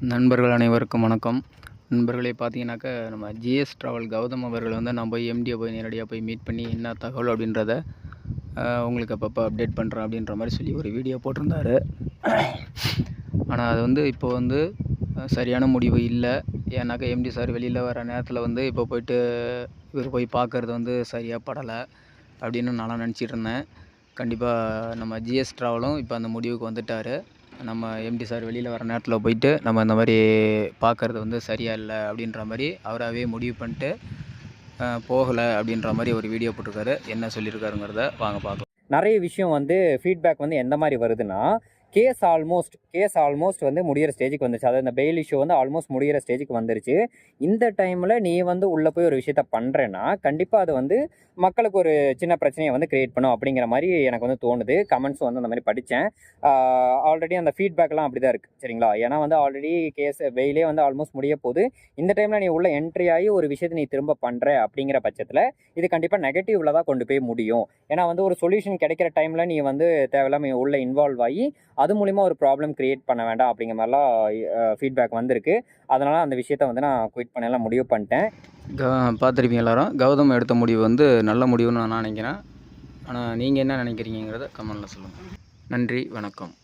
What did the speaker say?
நண்பர்கள் அனைவருக்கும் வணக்கம். நண்பர்களே பார்த்தீங்கன்னாக்கா நம்ம ஜிஎஸ் ட்ராவல் கௌதம் அவர்கள் வந்து நான் போய் எம்டியை போய் நேரடியாக போய் மீட் பண்ணி என்ன தகவல் அப்படின்றத உங்களுக்கு அப்பப்போ அப்டேட் பண்ணுறேன் அப்படின்ற மாதிரி சொல்லி ஒரு வீடியோ போட்டிருந்தாரு. ஆனால் அது வந்து இப்போ வந்து சரியான முடிவு இல்லை. ஏன்னாக்கா எம்டி சார் வெளியில் வர நேரத்தில் வந்து இப்போ போயிட்டு இவர் போய் பார்க்குறது வந்து சரியாக படலை அப்படின்னு நான் நினச்சிட்டு இருந்தேன். கண்டிப்பாக நம்ம ஜிஎஸ் ட்ராவலும் இப்போ அந்த முடிவுக்கு வந்துட்டார். நம்ம எம்டி சார் வெளியில் வர நேரத்தில் போயிட்டு நம்ம இந்த மாதிரி பார்க்குறது வந்து சரியாக இல்லை அப்படின்ற மாதிரி அவராகவே முடிவு பண்ணிட்டு போகலை அப்படின்ற மாதிரி ஒரு வீடியோ போட்டிருக்காரு. என்ன சொல்லியிருக்காருங்கிறத வாங்க பார்க்கலாம். நிறைய விஷயம் வந்து ஃபீட்பேக் வந்து எந்த மாதிரி வருதுன்னா கேஸ் ஆல்மோஸ்ட் கேஸ் ஆல்மோஸ்ட் வந்து முடிகிற ஸ்டேஜுக்கு வந்துருச்சு. அதாவது இந்த பெயில் இஷ்யூ வந்து ஆல்மோஸ்ட் முடியிற ஸ்டேஜுக்கு வந்துருச்சு. இந்த டைமில் நீ வந்து உள்ளே போய் ஒரு விஷயத்த பண்ணுறேன்னா கண்டிப்பாக அது வந்து மக்களுக்கு ஒரு சின்ன பிரச்சனையை வந்து கிரியேட் பண்ணும் அப்படிங்கிற மாதிரி எனக்கு வந்து தோணுது. கமெண்ட்ஸ் வந்து அந்த மாதிரி படித்தேன் ஆல்ரெடி அந்த ஃபீட்பேக்லாம் அப்படி தான் இருக்குது சரிங்களா? ஏன்னா வந்து ஆல்ரெடி கேஸ் வெயிலே வந்து ஆல்மோஸ்ட் முடிய போது இந்த டைமில் நீ உள்ள என்ட்ரி ஆகி ஒரு விஷயத்தை நீ திரும்ப பண்ணுற அப்படிங்கிற பட்சத்தில் இது கண்டிப்பாக நெகட்டிவ்ல தான் கொண்டு போய் முடியும். ஏன்னா வந்து ஒரு சொல்யூஷன் கிடைக்கிற டைமில் நீ வந்து தேவையில்லாம உள்ள இன்வால்வ் ஆகி அது மூலிமா ஒரு ப்ராப்ளம் க்ரியேட் பண்ண வேண்டாம் அப்படிங்கிற மாதிரிலாம் ஃபீட்பேக் வந்திருக்கு. அதனால் அந்த விஷயத்த வந்து நான் குயிட் பண்ணலாம் முடிவு பண்ணிட்டேன். க பார்த்துருப்பீங்க எல்லாரும். கௌதம் எடுத்த முடிவு வந்து நல்ல முடிவுன்னு நான் நினைக்கிறேன். ஆனால் நீங்கள் என்ன நினைக்கிறீங்கிறத கமெண்டில் சொல்லுங்கள் நன்றி வணக்கம்.